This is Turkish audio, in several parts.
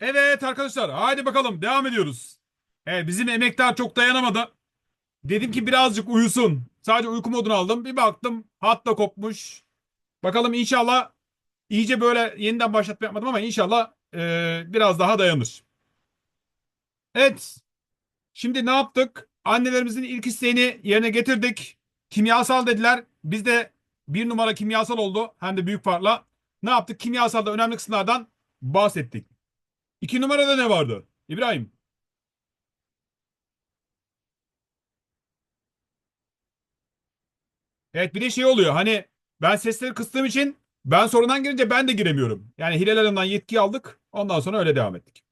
Evet arkadaşlar haydi bakalım devam ediyoruz. Evet bizim emektar çok dayanamadı. Dedim ki birazcık uyusun. Sadece uyku modunu aldım. Bir baktım hat da kopmuş. Bakalım inşallah iyice böyle yeniden başlatma yapmadım ama inşallah eee, biraz daha dayanır. Evet. Şimdi ne yaptık? Annelerimizin ilk isteğini yerine getirdik. Kimyasal dediler. Biz de bir numara kimyasal oldu. Hem de büyük farkla. Ne yaptık? Kimyasalda önemli kısımlardan bahsettik. İki numarada ne vardı? İbrahim. Evet bir de şey oluyor hani ben sesleri kıstığım için ben sonradan girince ben de giremiyorum. Yani Hilal Hanım'dan yetki aldık. Ondan sonra öyle devam ettik.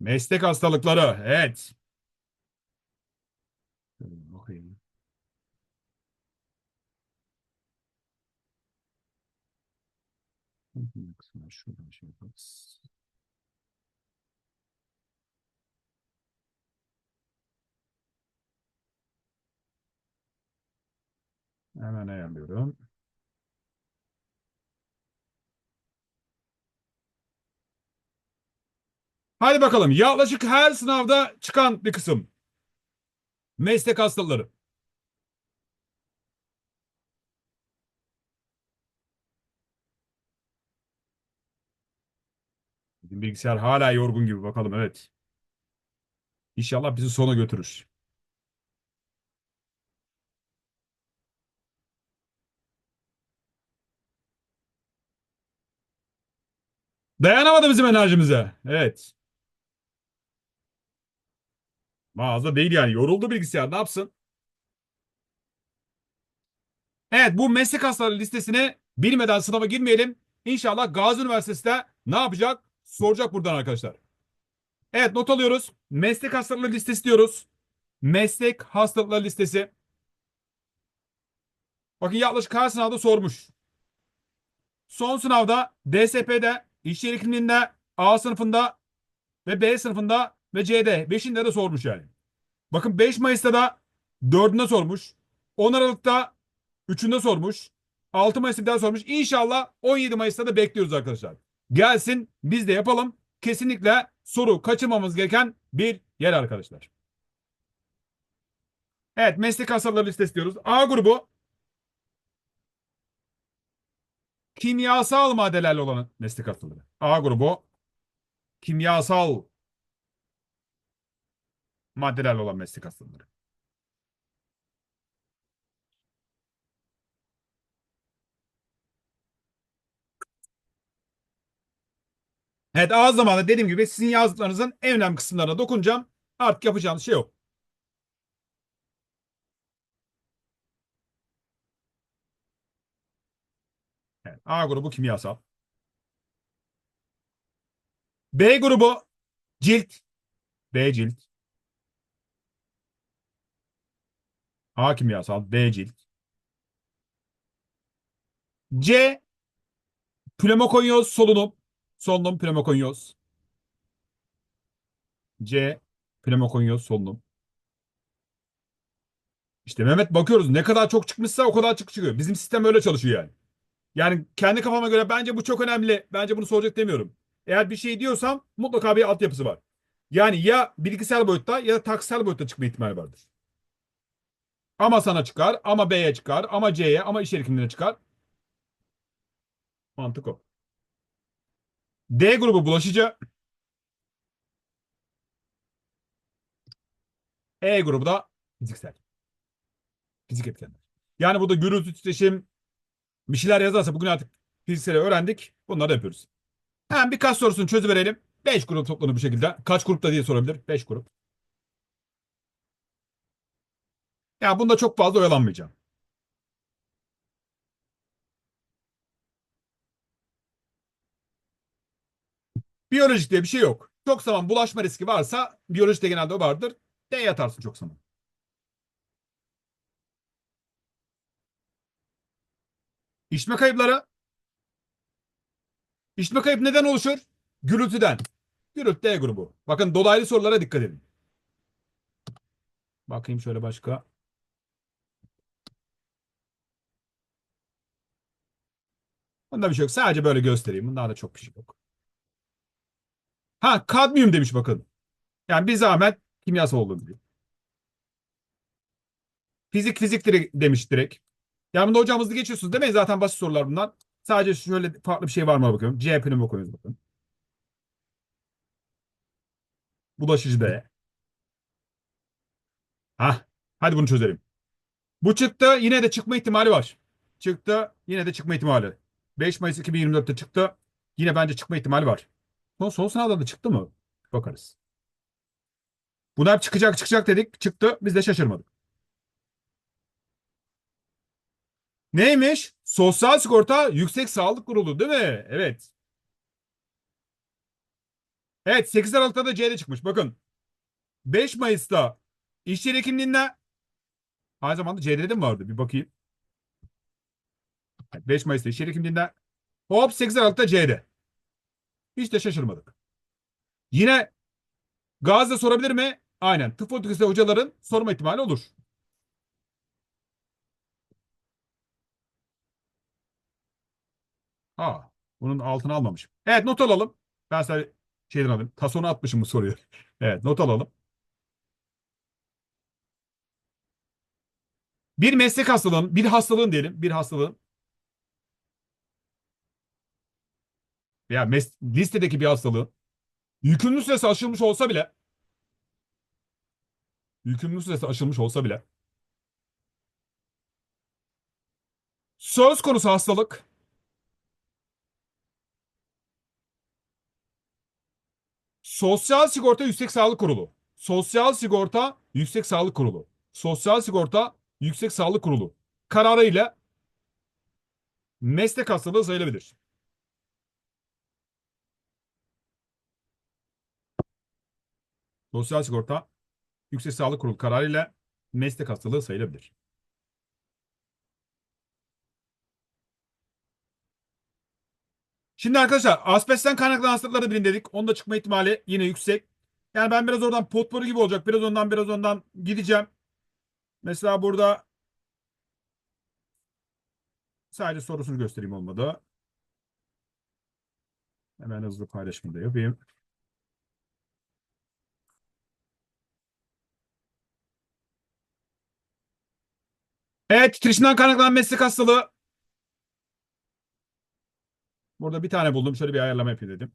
Meslek hastalıkları. Evet. Şöyle bakayım. Şuradan şey yaparız. Hemen ayarlıyorum. Hadi bakalım. Yaklaşık her sınavda çıkan bir kısım. Meslek hastalıkları. Bilgisayar hala yorgun gibi bakalım evet. İnşallah bizi sona götürür. Dayanamadı bizim enerjimize. Evet. Mağaza değil yani. Yoruldu bilgisayar. Ne yapsın? Evet bu meslek hastaları listesine bilmeden sınava girmeyelim. İnşallah Gazi Üniversitesi de ne yapacak? Soracak buradan arkadaşlar. Evet not alıyoruz. Meslek hastalıkları listesi diyoruz. Meslek hastalıkları listesi. Bakın yaklaşık her sınavda sormuş. Son sınavda DSP'de, iş yeri kimliğinde, A sınıfında ve B sınıfında ve C'de 5'inde de sormuş yani. Bakın 5 Mayıs'ta da 4'ünde sormuş. 10 Aralık'ta 3'ünde sormuş. 6 Mayıs'ta bir daha sormuş. İnşallah 17 Mayıs'ta da bekliyoruz arkadaşlar. Gelsin biz de yapalım. Kesinlikle soru kaçırmamamız gereken bir yer arkadaşlar. Evet meslek hastalıkları listesi diyoruz. A grubu kimyasal maddelerle olan meslek hastalığı. A grubu kimyasal maddelerle olan meslek hastalıkları. Evet ağız zamanı dediğim gibi sizin yazdıklarınızın en önemli kısımlarına dokunacağım. Artık yapacağımız şey yok. A grubu kimyasal. B grubu cilt. B cilt. A kimyasal. B cilt. C pneumokonyoz solunum. Solunum pneumokonyoz. C pneumokonyoz solunum. İşte Mehmet bakıyoruz ne kadar çok çıkmışsa o kadar çık çıkıyor. Bizim sistem öyle çalışıyor yani. Yani kendi kafama göre bence bu çok önemli. Bence bunu soracak demiyorum. Eğer bir şey diyorsam mutlaka bir altyapısı var. Yani ya bilgisayar boyutta ya da taksel boyutta çıkma ihtimali vardır. Ama sana çıkar, ama B'ye çıkar, ama C'ye, ama iş yeri çıkar. Mantık o. D grubu bulaşıcı. E grubu da fiziksel. Fizik etkenler. Yani burada gürültü, titreşim bir şeyler yazarsa bugün artık fizikseli öğrendik. Bunları da yapıyoruz. Hemen birkaç sorusunu çözüverelim. 5 grup toplanır bu şekilde. Kaç grupta diye sorabilir. 5 grup. Ya bunda çok fazla oyalanmayacağım. Biyolojik diye bir şey yok. Çok zaman bulaşma riski varsa biyolojide genelde o vardır. D yatarsın çok zaman. İşme kayıpları. İşme kayıp neden oluşur? Gürültüden. Gürültü D grubu. Bakın dolaylı sorulara dikkat edin. Bakayım şöyle başka. Bunda bir şey yok. Sadece böyle göstereyim. Bunda da çok bir şey yok. Ha kadmiyum demiş bakın. Yani bir zahmet kimyasal olduğunu diyor. Fizik fizik direkt, demiş direkt. Yani bunda hocam hızlı geçiyorsunuz değil mi? Zaten basit sorular bunlar. Sadece şöyle farklı bir şey var mı bakıyorum. C pneumo koyuyoruz bakın. Bulaşıcı D. Hah. Hadi bunu çözelim. Bu çıktı. Yine de çıkma ihtimali var. Çıktı. Yine de çıkma ihtimali. 5 Mayıs 2024'te çıktı. Yine bence çıkma ihtimali var. Son, son sınavda da çıktı mı? Bakarız. Hep çıkacak çıkacak dedik. Çıktı. Biz de şaşırmadık. Neymiş? Sosyal sigorta yüksek sağlık kurulu değil mi? Evet. Evet 8 Aralık'ta da C'de çıkmış. Bakın. 5 Mayıs'ta iş yeri hekimliğinde aynı zamanda C'de de mi vardı? Bir bakayım. 5 Mayıs'ta iş yeri hekimliğinde hop 8 Aralık'ta C'de. Hiç de şaşırmadık. Yine Gazi'de sorabilir mi? Aynen. Tıp hocaların sorma ihtimali olur. Aa, bunun altını almamışım. Evet not alalım. Ben sana şeyden alayım. Tasonu atmışım bu soruyu. Evet not alalım. Bir meslek hastalığın, bir hastalığın diyelim, bir hastalığın veya mes- listedeki bir hastalığın yükümlü süresi aşılmış olsa bile yükümlü süresi aşılmış olsa bile söz konusu hastalık Sosyal Sigorta Yüksek Sağlık Kurulu. Sosyal Sigorta Yüksek Sağlık Kurulu. Sosyal Sigorta Yüksek Sağlık Kurulu kararıyla meslek hastalığı sayılabilir. Sosyal Sigorta Yüksek Sağlık Kurulu kararıyla meslek hastalığı sayılabilir. Şimdi arkadaşlar asbestten kaynaklanan hastalıkları bilin dedik. Onda çıkma ihtimali yine yüksek. Yani ben biraz oradan potpourri gibi olacak. Biraz ondan biraz ondan gideceğim. Mesela burada sadece sorusunu göstereyim olmadı. Hemen hızlı paylaşımı da yapayım. Evet, titreşimden kaynaklanan meslek hastalığı. Burada bir tane buldum. Şöyle bir ayarlama yapayım dedim.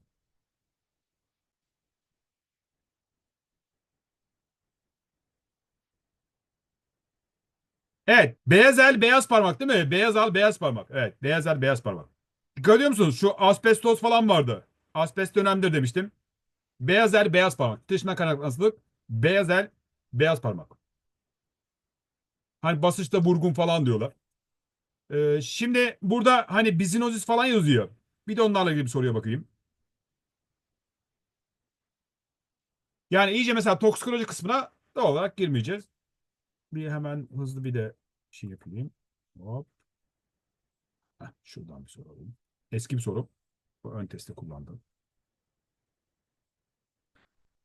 Evet. Beyaz el, beyaz parmak değil mi? Beyaz al, beyaz parmak. Evet. Beyaz el, beyaz parmak. Ediyor musunuz? Şu asbestos falan vardı. Asbest dönemdir demiştim. Beyaz el, beyaz parmak. Titreşimden kaynaklanan hastalık. Beyaz el, beyaz parmak. Hani basınçta vurgun falan diyorlar. Ee, şimdi burada hani bizinozis falan yazıyor. Bir de onlarla ilgili bir soruya bakayım. Yani iyice mesela toksikoloji kısmına doğal olarak girmeyeceğiz. Bir hemen hızlı bir de şey yapayım. Hop. Heh, şuradan bir soru alayım. Eski bir soru. Bu ön testte kullandım.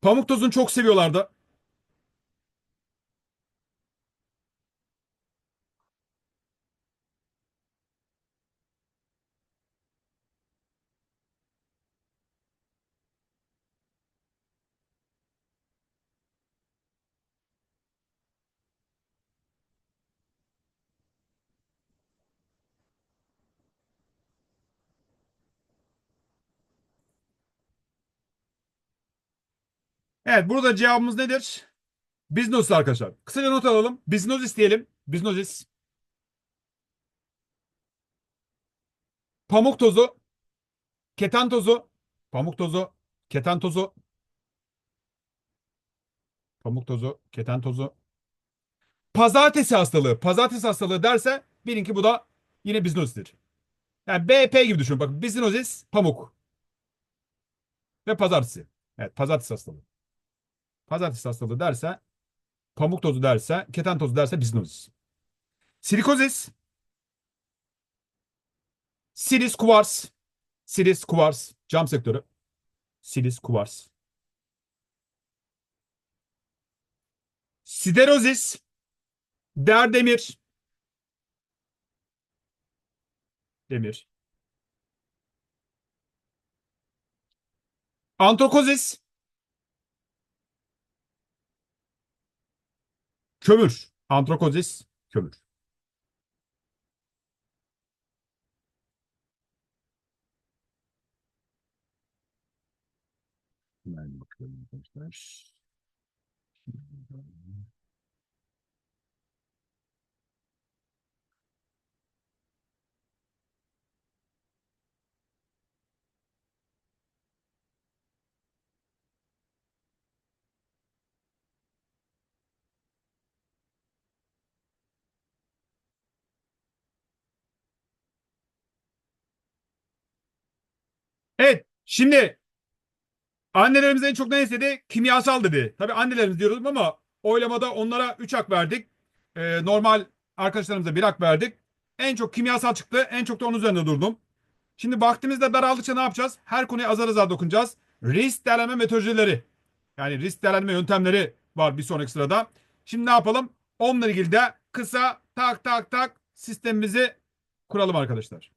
Pamuk tozunu çok seviyorlardı. Evet burada cevabımız nedir? Biznozis arkadaşlar. Kısaca not alalım. Biznozis diyelim. Biznozis. Pamuk tozu. Keten tozu. Pamuk tozu. Keten tozu. Pamuk tozu. Keten tozu. Pazartesi hastalığı. Pazartesi hastalığı derse bilin ki bu da yine biznozistir. Yani BP gibi düşünün. Bakın biznozis, pamuk. Ve pazartesi. Evet pazartesi hastalığı. Pazartesi hastalığı derse pamuk tozu derse keten tozu derse biznozis. Silikozis. Silis kuvars. Silis kuvars. Cam sektörü. Silis kuvars. Siderozis. Derdemir. Demir. Antrokozis. Kömür. Antrokozis. Kömür. Ben bakıyorum arkadaşlar. Evet. Şimdi annelerimiz en çok ne istedi? Kimyasal dedi. Tabii annelerimiz diyoruz ama oylamada onlara 3 hak verdik. Ee, normal arkadaşlarımıza 1 hak verdik. En çok kimyasal çıktı. En çok da onun üzerinde durdum. Şimdi vaktimizde daraldıkça ne yapacağız? Her konuya azar azar dokunacağız. Risk değerlenme metodolojileri. Yani risk değerlenme yöntemleri var bir sonraki sırada. Şimdi ne yapalım? Onunla ilgili de kısa tak tak tak sistemimizi kuralım arkadaşlar.